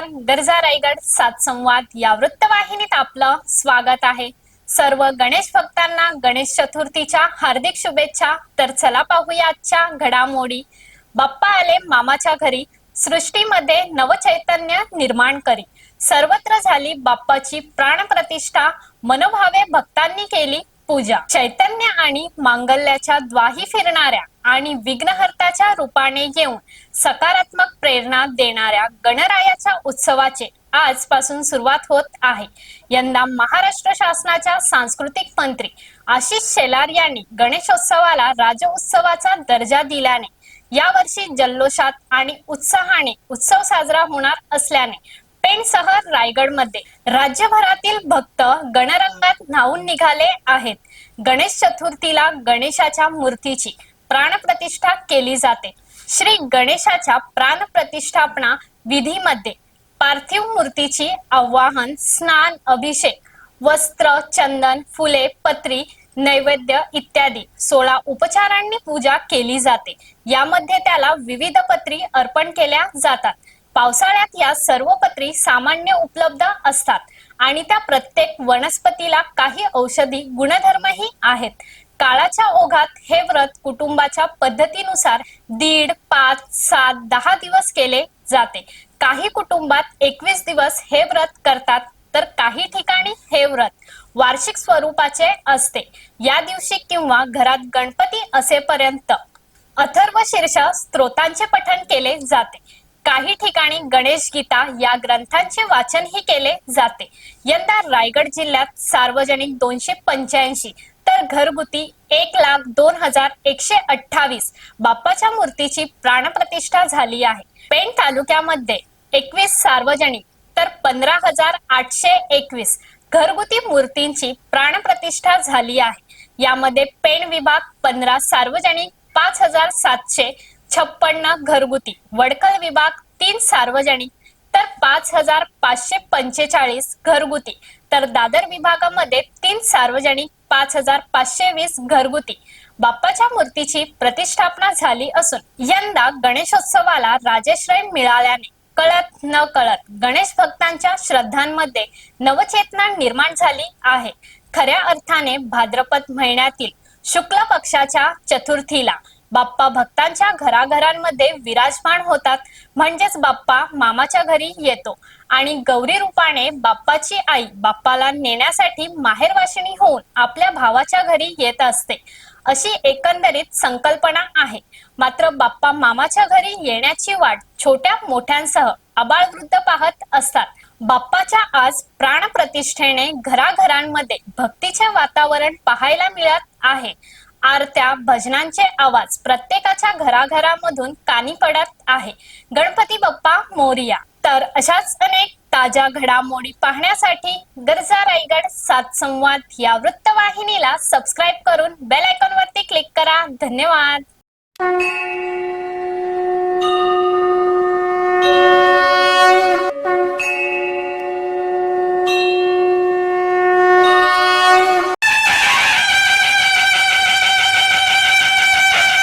नमस्कार. दर्जा रायगड सात संवाद या वृत्तवाहिनीत आपलं स्वागत आहे. सर्व गणेश भक्तांना गणेश चतुर्थीच्या हार्दिक शुभेच्छा. तर चला पाहूया आजच्या घडामोडी. बाप्पा आले मामाच्या घरी. सृष्टीमध्ये नवचैतन्य निर्माण करी. सर्वत्र झाली बाप्पाची प्राणप्रतिष्ठा. मनोभावे भक्तांनी केली पूजा. चैतन्य आणि मांगल्याच्या द्वाही फिरणाऱ्या आणि विघ्नहर्ताच्या रूपाने येऊन सकारात्मक प्रेरणा देणाऱ्या गणरायाच्या उत्सवाचे आजपासून सुरुवात होत आहे. यंदा महाराष्ट्र शासनाच्या सांस्कृतिक मंत्री आशिष शेलार यांनी गणेशोत्सवाला राजउत्सवाचा दर्जा दिल्याने यावर्षी जल्लोषात आणि उत्साहाने उत्सव साजरा होणार असल्याने पेणसह रायगडमध्ये. राज्यभरातील भक्त गणरंगात न्हावून निघाले आहेत. गणेश चतुर्थीला गणेशाच्या मूर्तीची प्राणप्रतिष्ठा केली जाते. श्री गणेशाच्या प्राणप्रतिष्ठापना विधीमध्ये पार्थिव मूर्तीची आवाहन स्नान अभिषेक वस्त्र चंदन फुले पत्री नैवेद्य इत्यादी सोळा उपचारांनी पूजा केली जाते. यामध्ये त्याला विविध पत्री अर्पण केल्या जातात. पावसाळ्यात या सर्व पत्री सामान्य उपलब्ध असतात. आणि त्या प्रत्येक वनस्पतीला काही औषधी गुणधर्मही आहेत. काळाच्या ओघात हे व्रत कुटुंबाच्या पद्धतीनुसार दीड पाच सात दहा दिवस केले जाते. काही कुटुंबात एकवीस दिवस हे व्रत करतात तर काही ठिकाणी हे व्रत वार्षिक स्वरूपाचे असते. या दिवशी किंवा घरात गणपती असेपर्यंत अथर्व शीर्ष स्त्रोतांचे पठण केले जाते. काही ठिकाणी गणेश गीता या ग्रंथांचे वाचनही केले जाते. यंदा रायगड जिल्ह्यात सार्वजनिक दोनशे पंच्याऐंशी तर घरगुती एक लाख दोन हजार एकशे अठ्ठावीस बाप्पाच्या मूर्तीची प्राणप्रतिष्ठा झाली आहे. पेण तालुक्यामध्ये एकवीस सार्वजनिक तर पंधरा हजार आठशे एकवीस घरगुती मूर्तींची प्राणप्रतिष्ठा झाली आहे. यामध्ये पेण विभाग पंधरा सार्वजनिक पाच हजार सातशे छप्पन्न घरगुती. वडकल विभाग तीन सार्वजनिक तर पाच हजार पाचशे पंचेचाळीस घरगुती. तर दादर विभागामध्ये तीन सार्वजनिक पाच हजार पाचशे वीस घरगुती. बाप्पाच्या मूर्तीची प्रतिष्ठापना झाली असून यंदा गणेशोत्सवाला राजश्रय मिळाल्याने कळत न कळत गणेश भक्तांच्या श्रद्धांमध्ये नवचेतना निर्माण झाली आहे. खऱ्या अर्थाने भाद्रपद महिन्यातील शुक्ल पक्षाच्या चतुर्थीला बाप्पा भक्तांच्या घराघरांमध्ये विराजमान होतात. म्हणजेच बाप्पा मामाच्या घरी येतो. आणि गौरी रूपाने बाप्पाची आई बाप्पाला नेण्यासाठी माहेरवाशिणी होऊन आपल्या भावाच्या घरी येत असते. अशी एकंदरीत संकल्पना आहे. मात्र बाप्पा मामाच्या घरी येण्याची वाट छोट्या मोठ्यांसह आबाळवृद्ध पाहत असतात. बाप्पाच्या आज प्राणप्रतिष्ठेने घराघरांमध्ये भक्तीचे वातावरण पाहायला मिळत आहे. आरत्या भजनांचे आवाज प्रत्येकाच्या घराघरामधून कानी पडत आहे. गणपती बाप्पा मोरिया. तर अशाच अनेक ताज्या घडामोडी पाहण्यासाठी गरजा रायगड सात संवाद या वृत्तवाहिनीला सबस्क्राईब करून बेल आयकॉन वरती क्लिक करा. धन्यवाद.